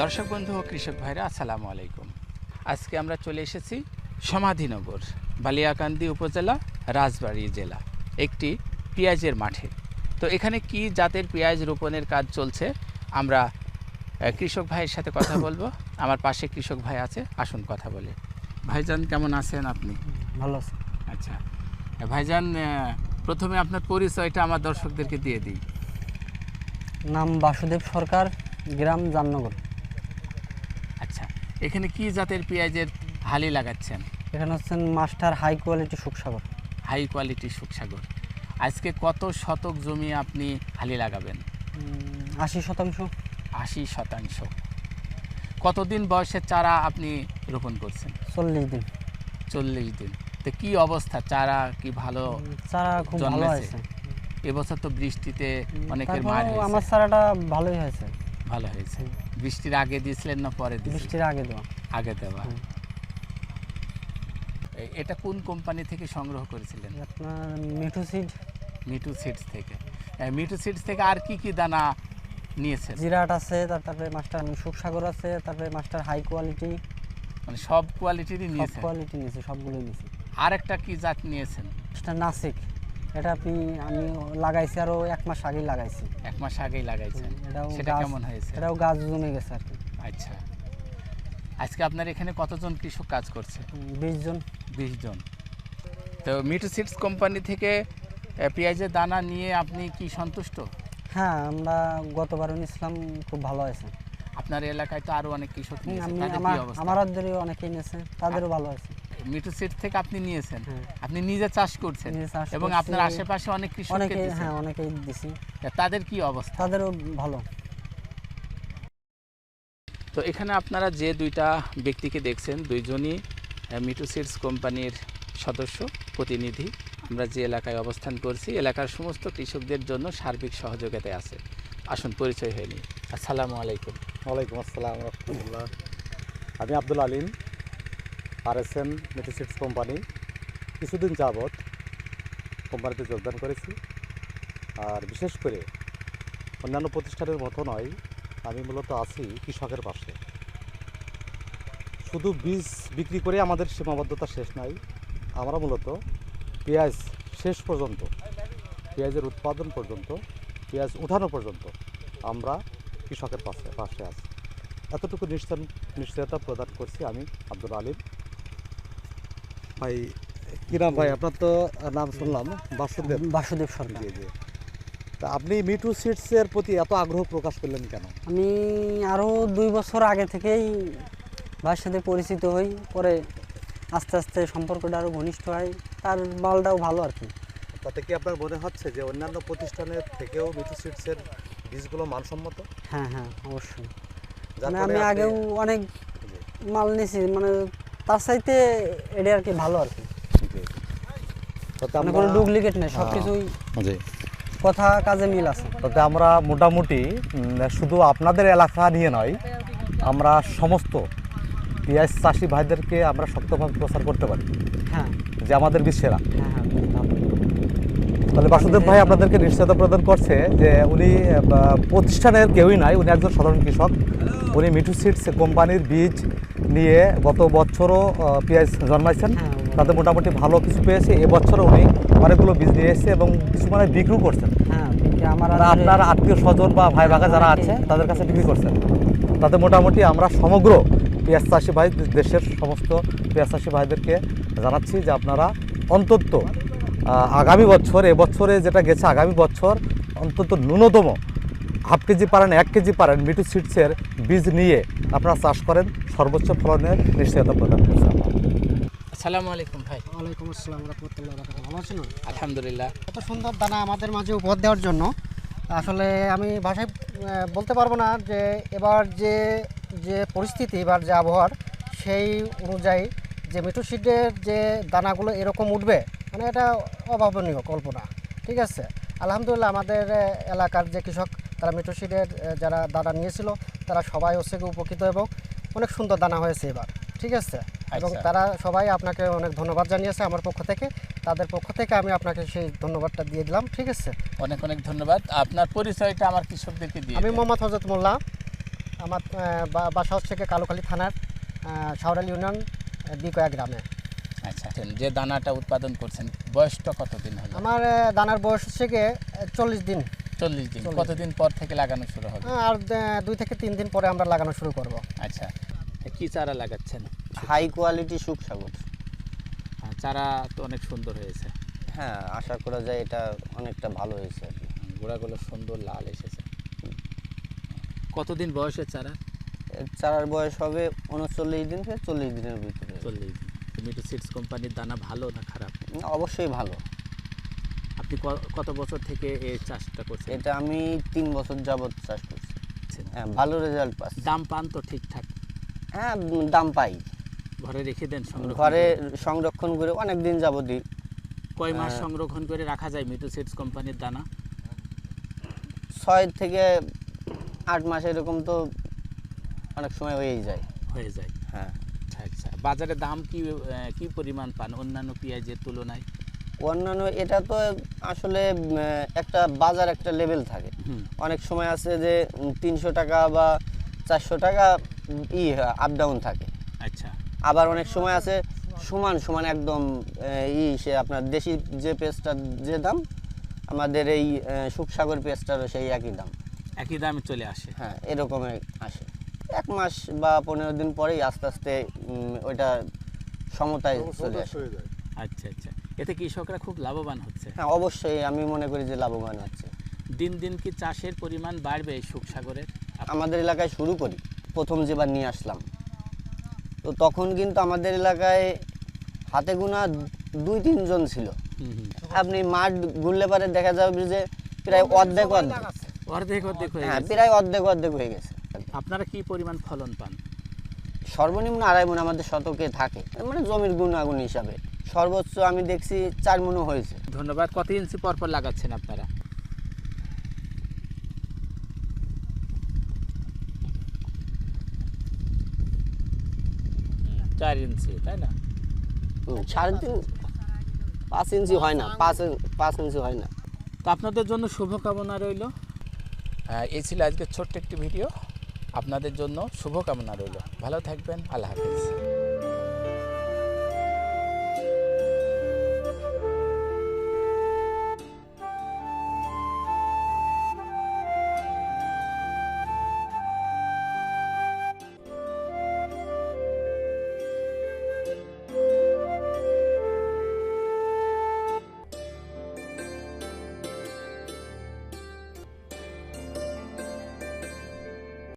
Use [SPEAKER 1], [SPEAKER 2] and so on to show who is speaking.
[SPEAKER 1] দর্শক বন্ধু ও কৃষক ভাইরা আসসালামু আলাইকুম। আজকে আমরা চলে এসেছি সমাধিনগর বালিয়াকান্দি উপজেলা রাজবাড়ী জেলা একটি পেঁয়াজের মাঠে। তো এখানে কি জাতের পেঁয়াজ রোপণের কাজ চলছে? আমরা কৃষক ভাইয়ের সাথে কথা বলব। আমার পাশে কৃষক ভাই আছে আসুন কথা বলে। ভাইজান কেমন আছেন আপনি?
[SPEAKER 2] ভালো আছে।
[SPEAKER 1] আচ্ছা। ভাইজান প্রথমে আপনার পরিচয়টা আমার দর্শকদেরকে দিয়ে দিই।
[SPEAKER 2] নাম বাসুদেব সরকার গ্রাম জামনগর।
[SPEAKER 1] এখানে কি জাতের পেঁয়াজের হালি লাগাচ্ছেন?
[SPEAKER 2] এখানে হচ্ছেন master high quality Sukhsagar
[SPEAKER 1] high quality Sukhsagar আজকে কত শতক জমি আপনি হালি লাগাবেন?
[SPEAKER 2] আশি শতাংশ।
[SPEAKER 1] আশি শতাংশ। কতদিন বয়সের চারা আপনি রোপণ করছেন?
[SPEAKER 2] চল্লিশ দিন।
[SPEAKER 1] চল্লিশ দিন। তো কি অবস্থা? চারা কি ভালো
[SPEAKER 2] চারা খুব ভালো? হয়েছে।
[SPEAKER 1] এবছর তো বৃষ্টিতে অনেকের মার
[SPEAKER 2] আমার চারাটা ভালোই হয়েছে।
[SPEAKER 1] ভালো হয়েছে। বৃষ্টির আগে দিয়েছিলেন না পরে
[SPEAKER 2] বৃষ্টির আগে দেওয়া।
[SPEAKER 1] আগে দেওয়া। এটা কোন কোম্পানি থেকে সংগ্রহ করেছিলেন?
[SPEAKER 2] আপনার মিঠু সিড
[SPEAKER 1] মিটু সিডস থেকে। মিটু সিডস থেকে আর কি কি দানা নিয়েছেন?
[SPEAKER 2] জিরাট আছে তারপরে মাস্টার সুখসাগর আছে তারপরে মাস্টার হাই কোয়ালিটি
[SPEAKER 1] মানে সব কোয়ালিটিরই
[SPEAKER 2] সব
[SPEAKER 1] নিয়েছেন?
[SPEAKER 2] কোয়ালিটি নিয়েছে সবগুলো নিয়েছে।
[SPEAKER 1] আর একটা কি জাত নিয়েছেন?
[SPEAKER 2] মাস্টার নাসিক। এটা আপনি আমি লাগাইছি আরও এক মাস আগেই লাগাইছি।
[SPEAKER 1] এক মাস আগেই লাগাইছেন।
[SPEAKER 2] এটাও
[SPEAKER 1] সেটা কেমন হয়েছে?
[SPEAKER 2] এটাও গাছ জমে গেছে আর কি।
[SPEAKER 1] আচ্ছা। আজকে আপনার এখানে কতজন কৃষক কাজ করছে?
[SPEAKER 2] বিশ জন।
[SPEAKER 1] বিশ জন। তো মিটু সিডস কোম্পানি থেকে পেঁয়াজের দানা নিয়ে আপনি কি সন্তুষ্ট?
[SPEAKER 2] হ্যাঁ আমরা গতবারও নিয়েছিলাম খুব ভালো হয়েছে।
[SPEAKER 1] আপনার এলাকায় তো আরও অনেক কৃষক নিয়েছে
[SPEAKER 2] আমার অর্ধেরও অনেকেই নিয়েছে তাদেরও ভালো আছে
[SPEAKER 1] মিটু সিড থেকে আপনি নিয়েছেন।
[SPEAKER 2] হ্যাঁ।
[SPEAKER 1] আপনি নিজে চাষ করছেন এবং আপনার আশেপাশে অনেক কৃষক
[SPEAKER 2] হ্যাঁ অনেকেই দিছি।
[SPEAKER 1] তাদের কি অবস্থা?
[SPEAKER 2] তাদেরও ভালো।
[SPEAKER 1] তো এখানে আপনারা যে দুইটা ব্যক্তিকে দেখছেন দুইজনই মিটু সিডস কোম্পানির সদস্য প্রতিনিধি। আমরা যে এলাকায় অবস্থান করছি এলাকার সমস্ত কৃষকদের জন্য সার্বিক সহযোগিতায় আছে। আসুন পরিচয় হয়নি আসসালামু আলাইকুম।
[SPEAKER 3] ওয়ালাইকুম আসসালাম রহমতুল্লাহ। আমি আব্দুল আলিম। আর এস এন মেটিসিডস কোম্পানি কিছুদিন যাবৎ কোম্পানিতে যোগদান করেছি। আর বিশেষ করে অন্যান্য প্রতিষ্ঠানের মতো নয়, আমি মূলত আছি কৃষকের পাশে। শুধু বীজ বিক্রি করে আমাদের সীমাবদ্ধতা শেষ নাই, আমরা মূলত পেঁয়াজ শেষ পর্যন্ত, পেঁয়াজের উৎপাদন পর্যন্ত, পেঁয়াজ উঠানো পর্যন্ত আমরা কৃষকের পাশে পাশে আছি। এতটুকু নিশ্চয় নিশ্চয়তা প্রদান করছি আমি আব্দুল আলিম। ভাই কি নাম ভাই আপনার তো নাম শুনলাম বাসুদেব।
[SPEAKER 2] বাসুদেব সরকার
[SPEAKER 3] জি জি। তা আপনি মিটু সিডসের প্রতি এত আগ্রহ প্রকাশ করলেন কেন?
[SPEAKER 2] আমি আরও দুই বছর আগে থেকেই ভাইয়ের সাথে পরিচিত হই পরে আস্তে আস্তে সম্পর্কটা আরও ঘনিষ্ঠ হয় তার মালটাও ভালো আর কি।
[SPEAKER 3] তাতে কি আপনার মনে হচ্ছে যে অন্যান্য প্রতিষ্ঠানের থেকেও মিটু সিডসের বীজগুলো মানসম্মত?
[SPEAKER 2] হ্যাঁ হ্যাঁ অবশ্যই। মানে আমি আগেও অনেক মাল নিয়েছি মানে তার চাইতে এটা আর কি ভালো আর কি। মানে কোনো
[SPEAKER 3] আমরা-
[SPEAKER 2] ডুপ্লিকেট নেই সব। কিছুই কথা কাজে মিল আছে।
[SPEAKER 3] তাতে আমরা মোটামুটি শুধু আপনাদের এলাকা নিয়ে নয় আমরা সমস্ত পেঁয়াজ চাষি ভাইদেরকে আমরা শক্তভাবে প্রচার করতে পারি।
[SPEAKER 2] হ্যাঁ।
[SPEAKER 3] যে আমাদের বিশ্বেরা।
[SPEAKER 2] হ্যাঁ হ্যাঁ
[SPEAKER 3] তাহলে বাসুদেব ভাই আপনাদেরকে নিশ্চয়তা প্রদান করছে যে উনি প্রতিষ্ঠানের কেউই নাই উনি একজন সাধারণ কৃষক। উনি মিঠু সিডস কোম্পানির বীজ নিয়ে গত বছরও পেঁয়াজ জন্মাইছেন।
[SPEAKER 2] হ্যাঁ,
[SPEAKER 3] তাতে মোটামুটি ভালো কিছু পেয়েছে। এবছরও উনি অনেকগুলো বীজ নিয়ে এসেছে এবং কিছু মানে বিক্রিও করছেন।
[SPEAKER 2] হ্যাঁ বিক্রি আমার
[SPEAKER 3] তারা
[SPEAKER 2] আদরে-
[SPEAKER 3] আপনার আত্মীয় স্বজন বা ভাই ভাগা যারা আছে তাদের কাছে বিক্রি করছেন। তাতে মোটামুটি আমরা সমগ্র পেঁয়াজ চাষি ভাই দেশের সমস্ত পেঁয়াজ চাষি ভাইদেরকে জানাচ্ছি যে আপনারা অন্তত আগামী বছর এবছরে যেটা গেছে আগামী বছর অন্তত ন্যূনতম হাফ কেজি পারেন এক কেজি পারেন মিটু সিডসের বীজ নিয়ে আপনারা চাষ করেন সর্বোচ্চ ফলনের নিশ্চয়তা প্রদান করছে।
[SPEAKER 1] আসসালামু আলাইকুম ভাই।
[SPEAKER 4] ওয়ালাইকুম আসসালাম রহমতুল্লাহ ভালো আছেন?
[SPEAKER 1] আলহামদুলিল্লাহ।
[SPEAKER 4] এত সুন্দর দানা আমাদের মাঝে উপহার দেওয়ার জন্য। আসলে আমি ভাষায় বলতে পারব না যে এবার যে যে পরিস্থিতি এবার যে আবহাওয়ার সেই অনুযায়ী যে মিঠু সিডের যে দানাগুলো এরকম উঠবে মানে এটা অভাবনীয় কল্পনা। ঠিক আছে? আলহামদুলিল্লাহ আমাদের এলাকার যে কৃষক তারা মিঠু সিডের যারা দানা নিয়েছিল তারা সবাই হচ্ছে উপকৃত এবং অনেক সুন্দর দানা হয়েছে এবার। ঠিক আছে? এবং
[SPEAKER 1] আচ্ছা।
[SPEAKER 4] তারা সবাই আপনাকে অনেক ধন্যবাদ জানিয়েছে আমার পক্ষ থেকে। তাদের পক্ষ থেকে আমি আপনাকে সেই ধন্যবাদটা দিয়ে দিলাম। ঠিক আছে?
[SPEAKER 1] অনেক অনেক ধন্যবাদ। আপনার পরিচয়টা আমার কৃষকদেরকে দিয়ে
[SPEAKER 4] আমি মোহাম্মদ হজরত মোল্লা। আমার বাসা হচ্ছে কালুখালী থানার সাউরাল ইউনিয়ন বিকয়া গ্রামে।
[SPEAKER 1] আচ্ছা যে দানাটা উৎপাদন করছেন বয়সটা কতদিন হলো?
[SPEAKER 4] আমার দানার বয়স হচ্ছে গিয়ে চল্লিশ দিন।
[SPEAKER 1] চল্লিশ দিন কতদিন পর থেকে লাগানো শুরু হবে?
[SPEAKER 4] আর দুই থেকে তিন দিন পরে আমরা লাগানো শুরু করব।
[SPEAKER 1] আচ্ছা। কি চারা লাগাচ্ছেন?
[SPEAKER 5] High quality Sukhsagar.
[SPEAKER 1] চারা তো অনেক সুন্দর হয়েছে।
[SPEAKER 5] হ্যাঁ আশা করা যায় এটা অনেকটা ভালো হয়েছে আর কি।
[SPEAKER 1] গোড়াগুলো সুন্দর লাল এসেছে। কতদিন বয়সের চারা?
[SPEAKER 5] চারার বয়স হবে উনচল্লিশ দিন থেকে চল্লিশ দিনের ভিতরে।
[SPEAKER 1] চল্লিশ দিন। মিটু সিডস কোম্পানির দানা ভালো না খারাপ?
[SPEAKER 5] অবশ্যই ভালো।
[SPEAKER 1] আপনি কত বছর থেকে এই চাষটা করছেন?
[SPEAKER 5] এটা আমি তিন বছর যাবত চাষ করছি। হ্যাঁ ভালো রেজাল্ট পাচ্ছি
[SPEAKER 1] দাম পান তো ঠিকঠাক?
[SPEAKER 5] হ্যাঁ দাম পাই।
[SPEAKER 1] ঘরে রেখে দেন
[SPEAKER 5] ঘরে সংরক্ষণ করে অনেক দিন যাবতই
[SPEAKER 1] কয় মাস সংরক্ষণ করে রাখা যায় মিটু সিডস কোম্পানির দানা?
[SPEAKER 5] ছয় থেকে আট মাস এরকম তো অনেক সময় হয়েই যায়।
[SPEAKER 1] হয়ে যায়।
[SPEAKER 5] হ্যাঁ।
[SPEAKER 1] আচ্ছা আচ্ছা। বাজারে দাম কি কি পরিমাণ পান? অন্যান্য পেঁয়াজের তুলনায়?
[SPEAKER 5] অন্যান্য এটা তো আসলে একটা বাজার একটা লেভেল থাকে। অনেক সময় আছে যে তিনশো টাকা বা চারশো টাকা ই আপ ডাউন থাকে।
[SPEAKER 1] আচ্ছা।
[SPEAKER 5] আবার অনেক সময় আছে সমান সমান একদম ই সে আপনার দেশি যে পেস্টটার যে দাম আমাদের এই সুখসাগর পেস্টটারও সেই একই দাম।
[SPEAKER 1] একই দামে চলে আসে।
[SPEAKER 5] হ্যাঁ এরকম আসে। এক মাস বা পনেরো দিন পরেই আস্তে আস্তে ওইটা সমতায় চলে আসে।
[SPEAKER 1] আচ্ছা আচ্ছা। এতে কৃষকরা খুব লাভবান হচ্ছে।
[SPEAKER 5] হ্যাঁ অবশ্যই আমি মনে করি যে লাভবান হচ্ছে।
[SPEAKER 1] দিন দিন কি চাষের পরিমাণ বাড়বে এই সুখসাগরের?
[SPEAKER 5] আমাদের এলাকায় শুরু করি প্রথম যেবার নিয়ে আসলাম। তো তখন কিন্তু আমাদের এলাকায় হাতে গোনা দুই তিনজন ছিল। আপনি মাঠ ঘুরলে পারে দেখা যাবে যে প্রায় অর্ধেক অর্ধেক।
[SPEAKER 1] অর্ধেক অর্ধেক হয়ে
[SPEAKER 5] হ্যাঁ
[SPEAKER 1] গেছে।
[SPEAKER 5] প্রায় অর্ধেক অর্ধেক হয়ে গেছে।
[SPEAKER 1] আপনারা কি পরিমাণ ফলন পান?
[SPEAKER 5] সর্বনিম্ন আড়াই মন আমাদের শতকে থাকে। মানে জমির গুণাগুণ হিসাবে। সর্বোচ্চ আমি দেখছি চার মনও হয়েছে।
[SPEAKER 1] ধন্যবাদ। কত ইঞ্চি পর পর লাগাচ্ছেন আপনারা? চার ইঞ্চি তাই না?
[SPEAKER 5] সাড়ে তিন পাঁচ ইঞ্চি হয় না পাঁচ পাঁচ ইঞ্চি হয় না।
[SPEAKER 1] তো আপনাদের জন্য শুভকামনা রইল। এই ছিল আজকে ছোট্ট একটি ভিডিও। আপনাদের জন্য শুভকামনা রইল। ভালো থাকবেন আল্লাহ হাফিজ।